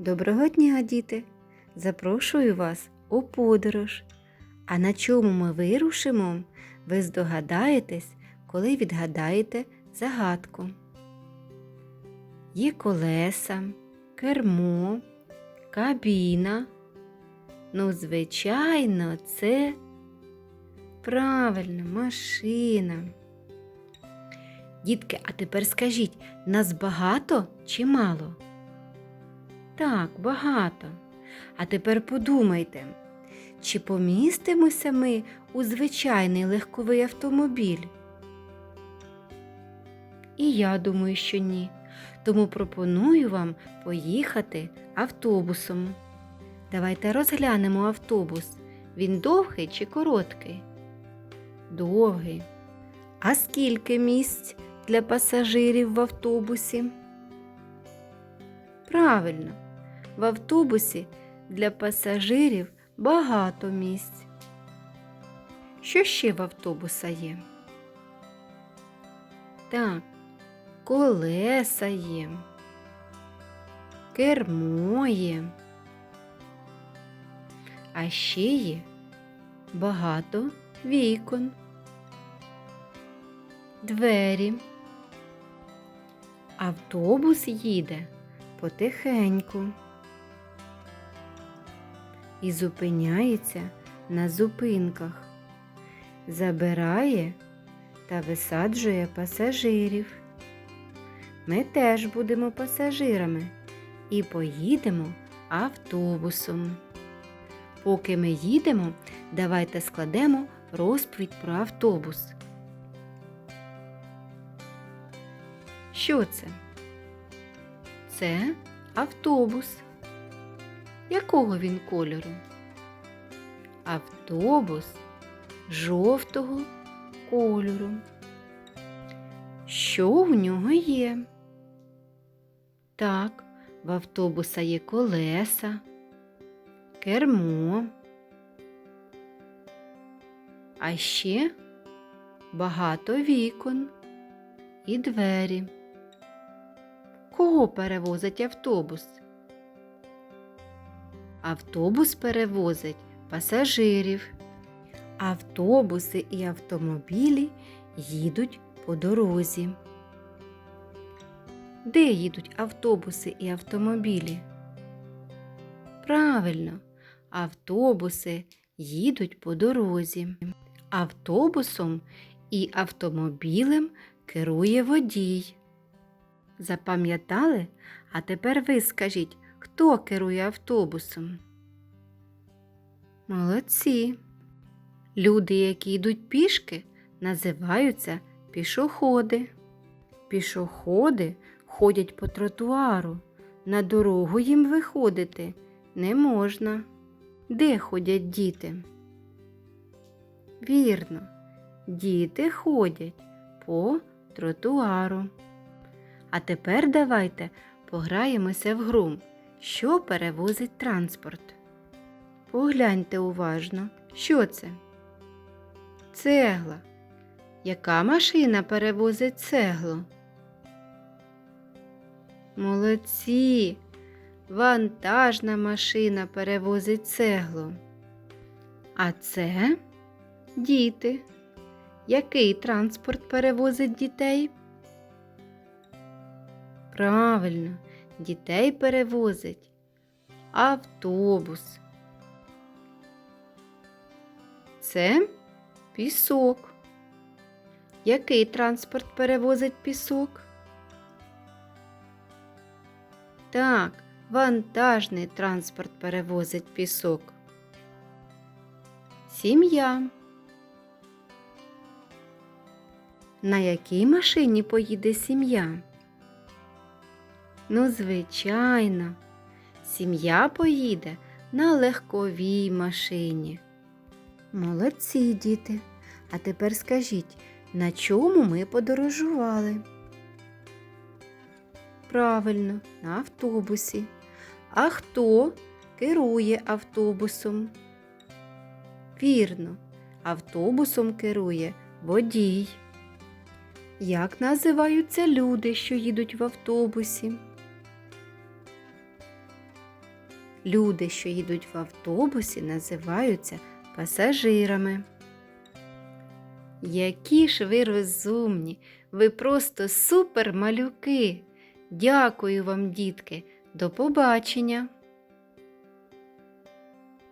Доброго дня, діти! Запрошую вас у подорож. А на чому ми вирушимо, ви здогадаєтесь, коли відгадаєте загадку. Є колеса, кермо, кабіна. Ну, звичайно, це правильно машина. Дітки, а тепер скажіть, нас багато чи мало? Так, багато. А тепер подумайте, чи помістимося ми у звичайний легковий автомобіль? І я думаю, що ні. Тому пропоную вам поїхати автобусом. Давайте розглянемо автобус. Він довгий чи короткий? Довгий. А скільки місць для пасажирів в автобусі? Правильно, в автобусі для пасажирів багато місць. Що ще в автобуса є? Так, колеса є, кермо є. А ще є багато вікон, двері. Автобус їде потихеньку і зупиняється на зупинках, забирає та висаджує пасажирів. Ми теж будемо пасажирами і поїдемо автобусом. Поки ми їдемо, давайте складемо розповідь про автобус. Що це? Це автобус. Якого він кольору? Автобус жовтого кольору. Що у нього є? Так, в автобуса є колеса, кермо. А ще багато вікон і двері. Кого перевозить автобус? Автобус перевозить пасажирів. Автобуси і автомобілі їдуть по дорозі. Де їдуть автобуси і автомобілі? Правильно, автобуси їдуть по дорозі. Автобусом і автомобілем керує водій. Запам'ятали? А тепер ви скажіть, хто керує автобусом? Молодці. Люди, які йдуть пішки, називаються пішоходи. Пішоходи ходять по тротуару. На дорогу їм виходити не можна. Де ходять діти? Вірно, діти ходять по тротуару. А тепер давайте пограємося в гру, що перевозить транспорт. Погляньте уважно, що це? Цегла. Яка машина перевозить цеглу? Молодці. Вантажна машина перевозить цеглу. А це діти. Який транспорт перевозить дітей? Правильно, дітей перевозить автобус. Це пісок. Який транспорт перевозить пісок? Так, вантажний транспорт перевозить пісок. Сім'я. На якій машині поїде сім'я? Ну, звичайно, сім'я поїде на легковій машині. Молодці, діти. А тепер скажіть, на чому ми подорожували? Правильно, на автобусі. А хто керує автобусом? Вірно, автобусом керує водій. Як називаються люди, що їдуть в автобусі? Люди, що їдуть в автобусі, називаються пасажирами. Які ж ви розумні, ви просто супер малюки. Дякую вам, дітки. До побачення.